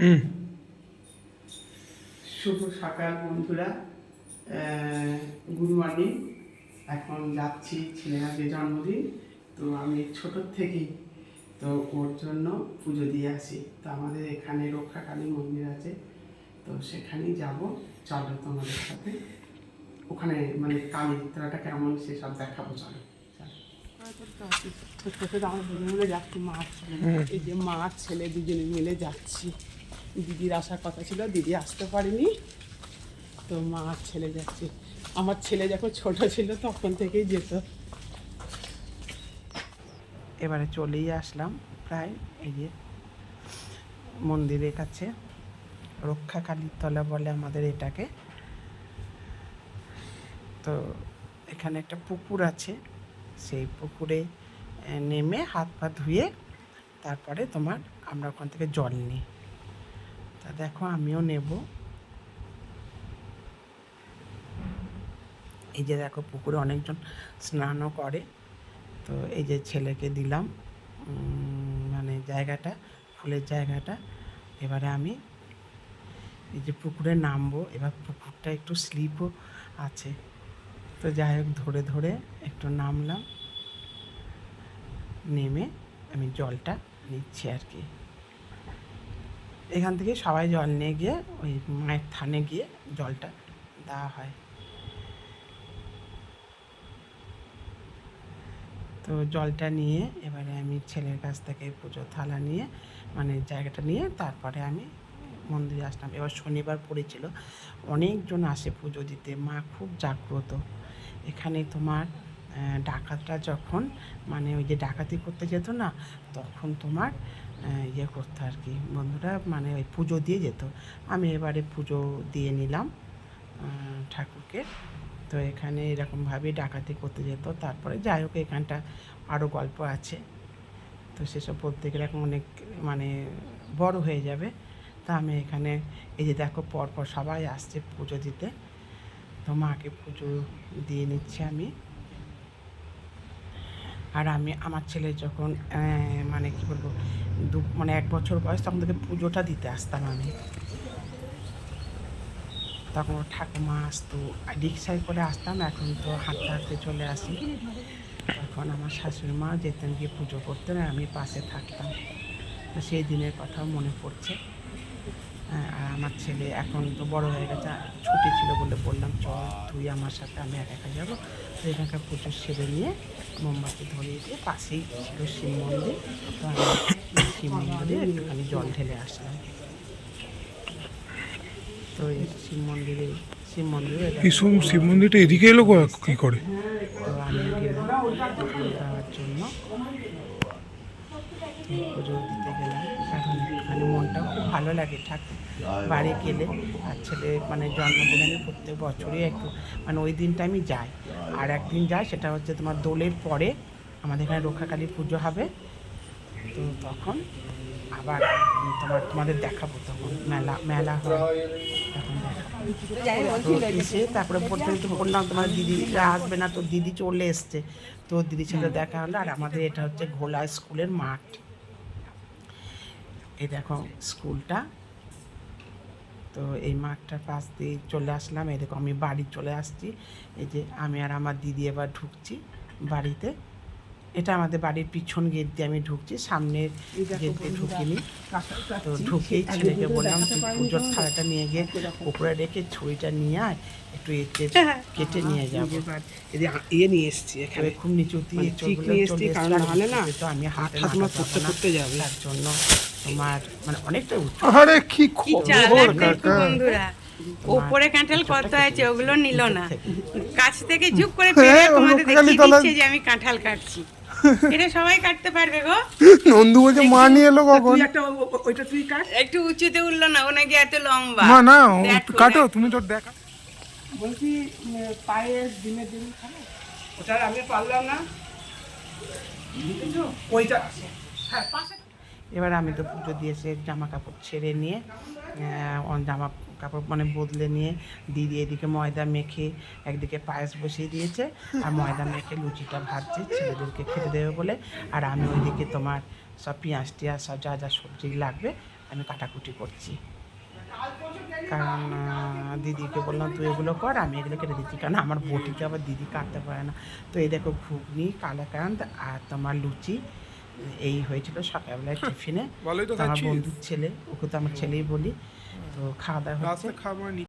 হুম। শুভ সকাল বন্ধুরা। Good morning. এখন যাচ্ছি ছেলের আজকে জন্মদিন। তো আমি ছোটোর থেকেই তো ওর জন্য পুজো দিয়ে আসি। তো আমাদের এখানে রক্ষাকালী মন্দির আছে। তো সেখানেই যাব। চলো তোমাদের সাথে। ওখানে মানে কালী তোরাটা কেমন সেসব দেখাবো চলো। আমরা দুজনে মিলে যাচ্ছি মা আর ছেলে। এই যে মা ছেলে দুজনে মিলে যাচ্ছি। দিদির আসার কথা ছিল, দিদি আসতে পারেনি। তো মা আর ছেলে যাচ্ছে। আমার ছেলে যখন ছোট ছিল, তখন থেকেই যেত। এবারে চলেই আসলাম প্রায়, এই যে মন্দিরের কাছে। রক্ষা কালীর তলা বলে আমাদের এটাকে। তো এখানে একটা পুকুর আছে। সেই পুকুরে নেমে হাত পা ধুয়ে তারপরে তোমার আমরা ওখান থেকে জল নিই। তা দেখো, আমিও নেব। এই যে দেখো, পুকুরে অনেকজন স্নানও করে। তো এই যে ছেলেকে দিলাম মানে জায়গাটা, ফুলের জায়গাটা। এবারে আমি এই যে পুকুরে নামবো, এবার পুকুরটা একটু স্লিপও আছে। তো যাই হোক, ধরে ধরে একটু নামলাম। নেমে আমি জলটা নিচ্ছি আর কি। এখান থেকে সবাই জল নিয়ে গিয়ে ওই মায়ের থানে গিয়ে জলটা দেওয়া হয়। তো জলটা নিয়ে এবারে আমি ছেলের কাছ থেকে পুজো থালা নিয়ে মানে জায়গাটা নিয়ে তারপরে আমি মন্দিরে আসলাম। এবার শনিবার পড়েছিল। অনেকজন আসে পুজো দিতে। মা খুব জাগ্রত। এখানে তোমার ডাকাতরা যখন মানে ওই যে ডাকাতি করতে যেত না, তখন তোমার ইয়ে করতো আর কি বন্ধুরা মানে ওই পুজো দিয়ে যেত। আমি এবারে পুজো দিয়ে নিলাম ঠাকুরকে। তো এখানে এরকমভাবেই ডাকাতি করতে যেত। তারপরে যাই হোক, এখানটা আরও গল্প আছে। তো সেসব বলতে গেলে এখন অনেক মানে বড় হয়ে যাবে। তা আমি এখানে, এই যে দেখো, পরপর সবাই আসছে পুজো দিতে। তো মাকে পুজো দিয়ে নিচ্ছি আমি। আর আমি, আমার ছেলে যখন মানে কি বলব, দু মানে এক বছর বয়স, তখন থেকে পুজোটা দিতে আসতাম আমি। তখন ঠাকুমা আসতো রিক্সায় করে আসতাম, এখন তো হাঁটতে হাঁটতে চলে আসি। তখন আমার শাশুড়ি মা যেতেন গিয়ে পুজো করতেন, আর আমি পাশে থাকতাম। সেই দিনের কথা মনে পড়ছে। হ্যাঁ, আর আমার ছেলে এখন তো বড় হয়ে গেছে ছুটি ছিল বলে বললাম চল তুই আমার সাথে আমি একা একা যাব। তো এখানকার পুজো সেরে নিয়ে মোমবাতি ধরিয়ে দিয়ে পাশেই ছিল শিব মন্দির। তো আমি শিব মন্দিরে একটুখানি জল ঢেলে আসলাম। তো এই শিব মন্দিরে শিব মন্দিরে এই শিব মন্দিরটা এদিকে এলো কী করে? তো আমি গেলাম। দেওয়ার জন্য। পুজো দিতে গেলাম। এখন মানে মনটাও খুব ভালো লাগে ঠাকুর বাড়ি গেলে। আর ছেলে মানে জন্মদিন আমি প্রত্যেক বছরই একটু মানে ওই দিনটা আমি যাই। আর একদিন যাই, সেটা হচ্ছে তোমার দোলের পরে আমাদের এখানে রক্ষাকালী পুজো হবে। তো তখন আবার তোমার, তোমাদের দেখাবো তখন। মেলা মেলা হয়। তখন এসে তারপরে বললাম, তোমার দিদিরা আসবে না, তো দিদি চলে এসছে। তো দিদির সাথে দেখা হলো। আর আমাদের এটা হচ্ছে ঘোলা স্কুলের মাঠ। এই দেখো স্কুলটা। তো এই মাঠটার পাশ দিয়ে চলে আসলাম। এই দেখো আমি বাড়ি চলে আসছি। এই যে আমি আর আমার দিদি এবার ঢুকছি বাড়িতে। এটা আমাদের বাড়ির পিছন গেট দিয়ে আমি ঢুকছি সামনের গেট দিয়ে ঢুকিনি। তো ঢুকেই ছেলেকে বললাম তুই পুজোর থালাটা নিয়ে গিয়ে উপরে রেখে ছুরিটা নিয়ে আয় একটু এতে কেটে নিয়ে যাব। ইয়ে নিয়ে এসছি এখানে। খুব নিচু দিয়ে মানে ঠিক চোখগুলো নিয়ে চলে এসছি, কারণ নাহলে না তো আমি হাতে হাতটা তোমার করতে করতে যাবে। তার জন্য তোমার মানে অনেকটা উঁচু। আরে কি খবর বন্ধুরা ওপরে কাঁঠাল কত আছে ওগুলো নিল না। কাছ থেকে চুপ করে হ্যাঁ, তোমাদের দেখিয়ে দিচ্ছে যে আমি কাঁঠাল কাটছি। এটা সবাই কাটতে পারবে গো। নন্দু বলছে মা নিয়ে এলো কখন? একটা ওইটা তুই কাট। একটু উঁচুতে উঠল না ও নাকি এত লম্বা। না না কাটো তুমি তো দেখা। বলছি পায়ে দিনের দিন খাব? ওটা আর আমি পারলাম না। ওইটা এবার আমি তো পুজো দিয়েছি জামা কাপড় ছেড়ে নিয়ে জামা কাপড় মানে বদলে নিয়ে দিদি এদিকে ময়দা মেখে একদিকে পায়েস বসিয়ে দিয়েছে আর ময়দা মেখে লুচিটা ভাজছে, ছেলেদেরকে খেতে দেবে বলে। আর আমি ওইদিকে তোমার সব পেঁয়াজ টিয়াজ সব যা যা সবজি লাগবে আমি কাটাকুটি করছি। কারণ দিদিকে বললাম, তুই এগুলো কর, আমি এগুলো কেটে দিচ্ছি। কারণ আমার বটিকে আবার দিদি কাটতে পারে না। তো এই দেখো ঘুগনি কালাকান্দ আর তোমার লুচি এই হয়েছিল সকালবেলায় টিফিনে। ভালোই তো আমার বন্ধুর ছেলে ওকে তো আমার ছেলেই বলি। তো খাওয়া দাওয়া হচ্ছে। খাবার